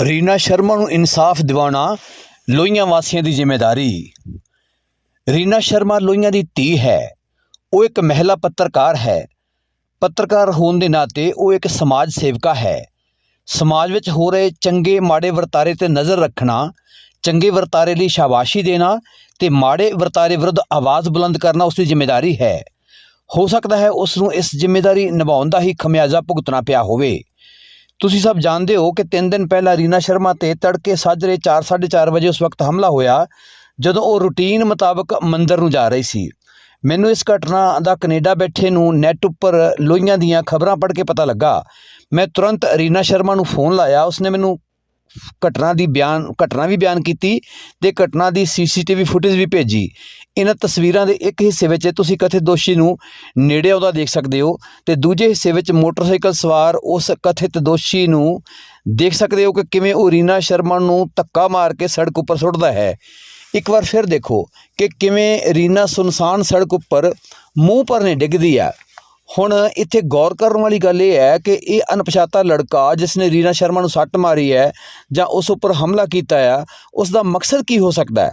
ਰੀਨਾ ਸ਼ਰਮਾ ਨੂੰ ਇਨਸਾਫ ਦਿਵਾਉਣਾ ਲੋਹੀਆਂ ਵਾਸੀਆਂ ਦੀ ਜ਼ਿੰਮੇਵਾਰੀ ਰੀਨਾ ਸ਼ਰਮਾ ਲੋਹੀਆਂ ਦੀ ਧੀ ਹੈ। ਉਹ ਇੱਕ ਮਹਿਲਾ ਪੱਤਰਕਾਰ ਹੈ। ਪੱਤਰਕਾਰ ਹੋਣ ਦੇ ਨਾਤੇ ਉਹ ਇੱਕ ਸਮਾਜ ਸੇਵਕਾ ਹੈ। ਸਮਾਜ ਵਿੱਚ ਹੋ ਰਹੇ ਚੰਗੇ ਮਾੜੇ ਵਰਤਾਰੇ ਤੇ ਨਜ਼ਰ ਰੱਖਣਾ, ਚੰਗੇ ਵਰਤਾਰੇ ਲਈ ਸ਼ਾਬਾਸ਼ੀ ਦੇਣਾ ਤੇ ਮਾੜੇ ਵਰਤਾਰੇ ਵਿਰੁੱਧ ਆਵਾਜ਼ ਬੁਲੰਦ ਕਰਨਾ ਉਸ ਦੀ ਜ਼ਿੰਮੇਵਾਰੀ ਹੈ। ਹੋ ਸਕਦਾ ਹੈ ਉਸ ਨੂੰ ਇਸ ਜ਼ਿੰਮੇਵਾਰੀ ਨਿਭਾਉਣ ਦਾ ਹੀ ਖਮਿਆਜ਼ਾ ਭੁਗਤਣਾ ਪਿਆ ਹੋਵੇ। ਤੁਸੀਂ ਸਭ ਜਾਣਦੇ ਹੋ ਕਿ 3 ਦਿਨ ਪਹਿਲਾਂ ਰੀਨਾ ਸ਼ਰਮਾ ਤੇ ਤੜਕੇ ਸਾਜਰੇ 4:30 ਵਜੇ ਉਸ ਵਕਤ ਹਮਲਾ ਹੋਇਆ, ਜਦੋਂ ਉਹ ਰੂਟੀਨ ਮੁਤਾਬਕ ਮੰਦਰ ਨੂੰ ਜਾ ਰਹੀ ਸੀ। ਮੈਨੂੰ ਇਸ ਘਟਨਾ ਦਾ ਕੈਨੇਡਾ ਬੈਠੇ ਨੂੰ ਨੈੱਟ ਉੱਪਰ ਲੋਹੀਆਂ ਦੀਆਂ ਖਬਰਾਂ ਪੜ੍ਹ ਕੇ ਪਤਾ ਲੱਗਾ। ਮੈਂ ਤੁਰੰਤ ਰੀਨਾ ਸ਼ਰਮਾ ਨੂੰ ਫੋਨ ਲਾਇਆ। ਉਸਨੇ ਮੈਨੂੰ ਘਟਨਾ ਦੀ ਬਿਆਨ, ਘਟਨਾ ਵੀ ਬਿਆਨ ਕੀਤੀ ਤੇ ਘਟਨਾ ਦੀ ਸੀਸੀਟੀਵੀ ਫੁਟੇਜ ਵੀ ਭੇਜੀ। ਇਹਨਾਂ ਤਸਵੀਰਾਂ ਦੇ ਇੱਕ ਹਿੱਸੇ ਵਿੱਚ ਤੁਸੀਂ ਕਥਿਤ ਦੋਸ਼ੀ ਨੂੰ ਨੇੜੇ ਆਉਦਾ ਦੇਖ ਸਕਦੇ ਹੋ ਤੇ ਦੂਜੇ ਹਿੱਸੇ ਵਿੱਚ ਮੋਟਰਸਾਈਕਲ ਸਵਾਰ ਉਸ ਕਥਿਤ ਦੋਸ਼ੀ ਨੂੰ ਦੇਖ ਸਕਦੇ ਹੋ ਕਿ ਕਿਵੇਂ ਉਹ ਰੀਨਾ ਸ਼ਰਮਾ ਨੂੰ ਧੱਕਾ ਮਾਰ ਕੇ ਸੜਕ ਉੱਪਰ ਸੁੱਟਦਾ ਹੈ। ਇੱਕ ਵਾਰ ਫਿਰ ਦੇਖੋ ਕਿ ਕਿਵੇਂ ਰੀਨਾ ਸੁਨਸਾਨ ਸੜਕ ਉੱਪਰ ਮੂੰਹ ਭਰਨੇ ਡਿੱਗਦੀ ਆ ਹੁਣ ਇੱਥੇ ਗੌਰ ਕਰਨ ਵਾਲੀ ਗੱਲ ਇਹ ਹੈ ਕਿ ਇਹ ਅਣਪਛਾਤਾ ਲੜਕਾ ਜਿਸ ਨੇ ਰੀਨਾ ਸ਼ਰਮਾ ਨੂੰ ਸੱਟ ਮਾਰੀ ਹੈ ਜਾਂ ਉਸ ਉੱਪਰ ਹਮਲਾ ਕੀਤਾ ਆ ਉਸ ਦਾ ਮਕਸਦ ਕੀ ਹੋ ਸਕਦਾ ਹੈ?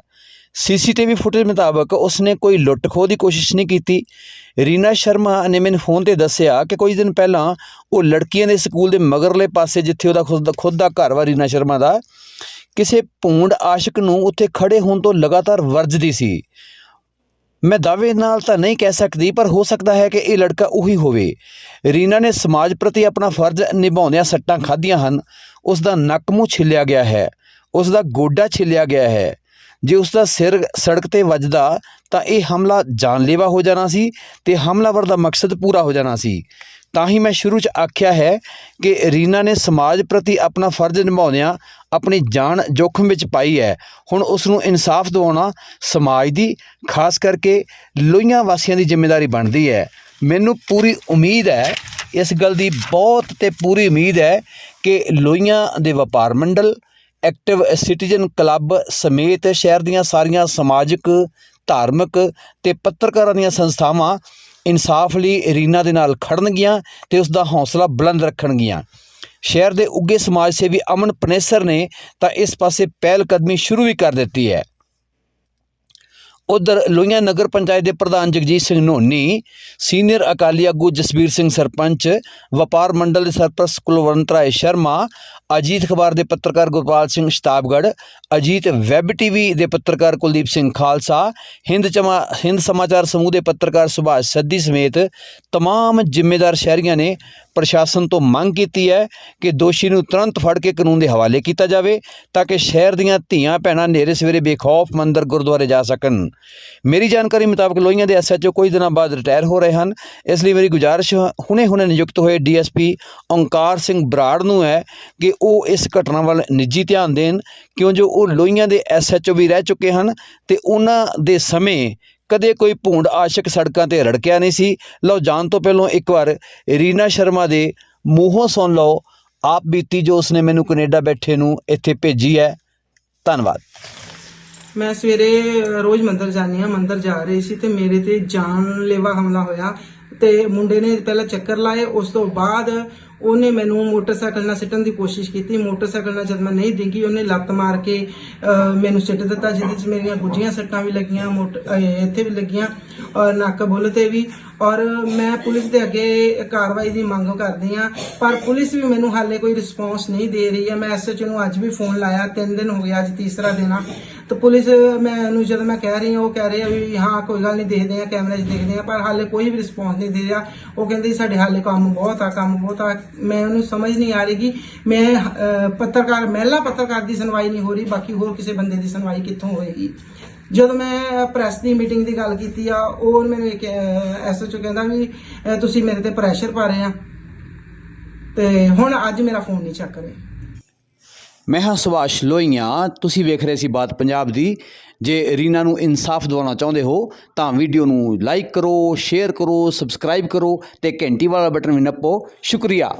ਸੀਸੀਟੀਵੀ ਫੁਟੇਜ ਮੁਤਾਬਕ ਉਸਨੇ ਕੋਈ ਲੁੱਟ ਖੋਹ ਦੀ ਕੋਸ਼ਿਸ਼ ਨਹੀਂ ਕੀਤੀ। ਰੀਨਾ ਸ਼ਰਮਾ ਨੇ ਮੈਨੂੰ ਫੋਨ ਤੇ ਦੱਸਿਆ ਕਿ ਕੁਝ ਦਿਨ ਪਹਿਲਾਂ ਉਹ ਲੜਕੀਆਂ ਦੇ ਸਕੂਲ ਦੇ ਮਗਰਲੇ ਪਾਸੇ ਜਿੱਥੇ ਉਹਦਾ ਖੁਦ ਦਾ ਖੁਦ ਦਾ ਘਰ ਵਾ ਰੀਨਾ ਸ਼ਰਮਾ ਦਾ, ਕਿਸੇ ਭੂੰਡ ਆਸ਼ਿਕ ਨੂੰ ਉੱਥੇ ਖੜੇ ਹੋਣ ਤੋਂ ਲਗਾਤਾਰ ਵਰਜਦੀ ਸੀ। ਮੈਂ ਦਾਅਵੇ ਨਾਲ ਤਾਂ ਨਹੀਂ ਕਹਿ ਸਕਦੀ, ਪਰ ਹੋ ਸਕਦਾ ਹੈ ਕਿ ਇਹ ਲੜਕਾ ਉਹੀ ਹੋਵੇ। ਰੀਨਾ ਨੇ ਸਮਾਜ ਪ੍ਰਤੀ ਆਪਣਾ ਫਰਜ਼ ਨਿਭਾਉਂਦਿਆਂ ਸੱਟਾਂ ਖਾਧੀਆਂ ਹਨ। ਉਸ ਦਾ ਨੱਕ ਮੂੰਹ ਛਿੱਲਿਆ ਗਿਆ ਹੈ। ਉਸ ਦਾ ਗੋਡਾ ਛਿੱਲਿਆ ਗਿਆ ਹੈ। ਜੇ ਉਸ ਦਾ ਸਿਰ ਸੜਕ ਤੇ ਵੱਜਦਾ, ਤਾਂ ਇਹ ਹਮਲਾ ਜਾਨਲੇਵਾ ਹੋ ਜਾਣਾ ਸੀ ਤੇ ਹਮਲਾਵਰ ਦਾ ਮਕਸਦ ਪੂਰਾ ਹੋ ਜਾਣਾ ਸੀ। ਤਾਂ ਹੀ ਮੈਂ ਸ਼ੁਰੂ 'ਚ ਆਖਿਆ ਹੈ ਕਿ ਰੀਨਾ ਨੇ ਸਮਾਜ ਪ੍ਰਤੀ ਆਪਣਾ ਫਰਜ਼ ਨਿਭਾਉਂਦਿਆਂ ਆਪਣੀ ਜਾਨ ਜੋਖਮ ਵਿੱਚ ਪਾਈ ਹੈ। ਹੁਣ ਉਸ ਨੂੰ ਇਨਸਾਫ ਦਿਵਾਉਣਾ ਸਮਾਜ ਦੀ, ਖਾਸ ਕਰਕੇ ਲੋਹੀਆਂ ਵਾਸੀਆਂ ਦੀ ਜ਼ਿੰਮੇਵਾਰੀ ਬਣਦੀ ਹੈ। ਮੈਨੂੰ ਪੂਰੀ ਉਮੀਦ ਹੈ, ਇਸ ਗੱਲ ਦੀ ਬਹੁਤ ਤੇ ਪੂਰੀ ਉਮੀਦ ਹੈ ਕਿ ਲੋਹੀਆਂ ਦੇ ਵਪਾਰ ਮੰਡਲ ਐਕਟਿਵ ਸਿਟੀਜ਼ਨ ਕਲੱਬ ਸਮੇਤ ਸ਼ਹਿਰ ਦੀਆਂ ਸਾਰੀਆਂ ਸਮਾਜਿਕ, ਧਾਰਮਿਕ ਤੇ ਪੱਤਰਕਾਰਾਂ ਦੀਆਂ ਸੰਸਥਾਵਾਂ ਇਨਸਾਫ ਲਈ ਰੀਨਾ ਦੇ ਨਾਲ ਖੜਨਗੀਆਂ ਤੇ ਉਸ ਦਾ ਹੌਸਲਾ ਬੁਲੰਦ ਰੱਖਣਗੀਆਂ। ਸ਼ਹਿਰ ਦੇ ਉੱਗੇ ਸਮਾਜ ਸੇਵੀ ਅਮਨ ਪਨੇਸਰ ਨੇ ਤਾਂ ਇਸ ਪਾਸੇ ਪਹਿਲ ਕਦਮੀ ਸ਼ੁਰੂ ਵੀ ਕਰ ਦਿੱਤੀ ਹੈ। ਉਧਰ ਲੋਹੀਆਂ ਨਗਰ ਪੰਚਾਇਤ ਦੇ ਪ੍ਰਧਾਨ ਜਗਜੀਤ ਸਿੰਘ ਨੋਨੀ ਸੀਨੀਅਰ ਅਕਾਲੀ ਆਗੂ ਜਸਬੀਰ ਸਿੰਘ ਸਰਪੰਚ ਵਪਾਰ ਮੰਡਲ ਦੇ ਸਰਪ੍ਰਸਤ ਕੁਲਵੰਤ ਰਾਏ ਸ਼ਰਮਾ ਅਜੀਤ ਅਖਬਾਰ ਦੇ ਪੱਤਰਕਾਰ ਗੁਰਪਾਲ ਸਿੰਘ ਸ਼ਤਾਬਗੜ੍ਹ ਅਜੀਤ ਵੈਬ ਟੀਵੀ ਦੇ ਪੱਤਰਕਾਰ ਕੁਲਦੀਪ ਸਿੰਘ ਖਾਲਸਾ ਹਿੰਦ ਚਮਾ ਹਿੰਦ ਸਮਾਚਾਰ ਸਮੂਹ ਦੇ ਪੱਤਰਕਾਰ ਸੁਭਾਸ਼ ਸੱਦੀ ਸਮੇਤ तमाम ਜ਼ਿੰਮੇਦਾਰ ਸ਼ਹਿਰੀਆਂ ਨੇ ਪ੍ਰਸ਼ਾਸਨ ਤੋਂ ਮੰਗ ਕੀਤੀ ਹੈ ਕਿ ਦੋਸ਼ੀ ਨੂੰ ਤੁਰੰਤ ਫੜ ਕੇ ਕਾਨੂੰਨ ਦੇ ਹਵਾਲੇ ਕੀਤਾ ਜਾਵੇ ਤਾਂ ਕਿ ਸ਼ਹਿਰ ਦੀਆਂ ਧੀਆਂ ਭੈਣਾਂ ਨੇਰੇ ਸਵੇਰੇ ਬੇਖੌਫ ਮੰਦਰ ਗੁਰਦੁਆਰੇ ਜਾ ਸਕਣ। ਮੇਰੀ ਜਾਣਕਾਰੀ ਮੁਤਾਬਕ ਲੋਹੀਆਂ ਦੇ ਐਸਐਚਓ ਕੁਝ ਦਿਨਾਂ ਬਾਅਦ ਰਿਟਾਇਰ ਹੋ ਰਹੇ ਹਨ। ਇਸ ਲਈ ਮੇਰੀ ਗੁਜ਼ਾਰਿਸ਼ ਹੁਣੇ-ਹੁਣੇ ਨਿਯੁਕਤ ਹੋਏ ਡੀਐਸਪੀ ਓਂਕਾਰ ਸਿੰਘ ਬਰਾੜ ਨੂੰ ਹੈ ਕਿ ਉਹ ਇਸ ਘਟਨਾ ਵੱਲ ਨਿੱਜੀ ਧਿਆਨ ਦੇਣ, ਕਿਉਂ ਜੋ ਉਹ ਲੋਹੀਆਂ ਦੇ ਐਸਐਚਓ ਵੀ ਰਹਿ ਚੁੱਕੇ ਹਨ ਤੇ ਉਹਨਾਂ ਦੇ ਸਮੇਂ ਕਦੇ ਕੋਈ ਭੂੰਡ ਆਸ਼ਿਕ ਸੜਕਾਂ ਤੇ ਰੜਕਿਆ ਨਹੀਂ ਸੀ। ਲਓ, ਜਾਣ ਤੋਂ ਪਹਿਲਾਂ ਇੱਕ ਵਾਰ ਰੀਨਾ ਸ਼ਰਮਾ ਦੇ ਮੂੰਹੋਂ ਸੁਣ ਲਓ। ਆਪ ਬੀਤੀ ਜੋ ਉਸਨੇ ਮੈਨੂੰ ਕੈਨੇਡਾ ਬੈਠੇ ਨੂੰ ਇੱਥੇ ਭੇਜੀ ਹੈ। ਧੰਨਵਾਦ। ਮੈਂ ਸਵੇਰੇ ਰੋਜ਼ ਮੰਦਰ ਜਾਂਦੀ ਹਾਂ, ਮੰਦਰ ਜਾ ਰਹੀ ਸੀ ਤੇ ਮੇਰੇ ਤੇ ਜਾਨਲੇਵਾ ਹਮਲਾ ਹੋਇਆ ਤੇ ਮੁੰਡੇ ਨੇ ਪਹਿਲਾਂ ਚੱਕਰ ਲਾਏ, ਉਸ ਤੋਂ ਬਾਅਦ ਉਹਨੇ ਮੈਨੂੰ ਮੋਟਰਸਾਈਕਲ ਨਾਲ ਸਿੱਟਣ ਦੀ ਕੋਸ਼ਿਸ਼ ਕੀਤੀ। ਮੋਟਰਸਾਈਕਲ ਨਾਲ ਜਦ ਮੈਂ ਨਹੀਂ ਡਿੱਗੀ, ਉਹਨੇ ਲੱਤ ਮਾਰ ਕੇ ਮੈਨੂੰ ਸਿੱਟ ਦਿੱਤਾ, ਜਿਹਦੇ ਚ ਮੇਰੀਆਂ ਗੁੱਝੀਆਂ ਸੱਟਾਂ ਵੀ ਲੱਗੀਆਂ, ਮੋਟ ਇੱਥੇ ਵੀ ਲੱਗੀਆਂ ਔਰ ਨੱਕ ਬੁੱਲ ਤੇ ਵੀ। ਔਰ ਮੈਂ ਪੁਲਿਸ ਦੇ ਅੱਗੇ ਕਾਰਵਾਈ ਦੀ ਮੰਗ ਕਰਦੀ ਆ ਪਰ ਪੁਲਿਸ ਵੀ ਮੈਨੂੰ ਹਾਲੇ ਕੋਈ ਰਿਸਪੌਂਸ ਨਹੀਂ ਦੇ ਰਹੀ ਹੈ। ਮੈਂ ਐਸਐਚ ਨੂੰ ਅੱਜ ਵੀ ਫੋਨ ਲਾਇਆ 3 ਦਿਨ ਹੋ ਗਿਆ ਅੱਜ ਤੀਸਰਾ ਦਿਨ ਆ। ਤਾਂ ਪੁਲਿਸ ਮੈਂ ਨੂੰ ਜਦੋਂ ਮੈਂ ਕਹਿ ਰਹੀ ਹਾਂ, ਉਹ ਕਹਿ ਰਹੇ ਆ ਵੀ ਹਾਂ, ਕੋਈ ਗੱਲ ਨਹੀਂ, ਦੇਖਦੇ ਆ, ਕੈਮਰੇ 'ਚ ਦੇਖਦੇ ਆ, ਪਰ ਹਾਲੇ ਕੋਈ ਵੀ ਰਿਸਪੌਂਸ ਨਹੀਂ ਦੇ ਰਿਹਾ। ਉਹ ਕਹਿੰਦੇ ਸਾਡੇ ਹਾਲੇ ਕੰਮ ਬਹੁਤ ਆ, ਕੰਮ ਬਹੁਤ ਆ। ਮੈਂ ਉਹਨੂੰ ਸਮਝ ਨਹੀਂ ਆ ਰਹੀ ਕਿ ਮੈਂ ਪੱਤਰਕਾਰ, ਮਹਿਲਾ ਪੱਤਰਕਾਰ ਦੀ ਸੁਣਵਾਈ ਨਹੀਂ ਹੋ ਰਹੀ, ਬਾਕੀ ਹੋਰ ਕਿਸੇ ਬੰਦੇ ਦੀ ਸੁਣਵਾਈ ਕਿੱਥੋਂ ਹੋਏਗੀ? ਜਦੋਂ ਮੈਂ ਪ੍ਰੈਸ ਦੀ ਮੀਟਿੰਗ ਦੀ ਗੱਲ ਕੀਤੀ ਆ, ਉਹ ਮੈਨੂੰ ਇੱਕ ਐਸਐਚਓ ਕਹਿੰਦਾ ਵੀ ਤੁਸੀਂ ਮੇਰੇ ਤੇ ਪ੍ਰੈਸ਼ਰ ਪਾ ਰਹੇ ਆ। ਤੇ ਹੁਣ ਅੱਜ ਮੇਰਾ ਫੋਨ ਨਹੀਂ ਚੱਕ ਰਿਹਾ। ਮੈਂ ਹਾਂ ਸੁਭਾਸ਼ ਲੋਹੀਆਂ। ਤੁਸੀਂ ਵੇਖ ਰਹੇ ਸੀ ਬਾਤ ਪੰਜਾਬ ਦੀ। ਜੇ ਰੀਨਾ ਨੂੰ ਇਨਸਾਫ ਦਿਵਾਉਣਾ ਚਾਹੁੰਦੇ ਹੋ, ਤਾਂ ਵੀਡੀਓ ਨੂੰ ਲਾਈਕ ਕਰੋ, ਸ਼ੇਅਰ ਕਰੋ, ਸਬਸਕ੍ਰਾਈਬ ਕਰੋ ਤੇ ਘੰਟੀ ਵਾਲਾ ਬਟਨ ਵੀ ਨੱਪੋ। ਸ਼ੁਕਰੀਆ।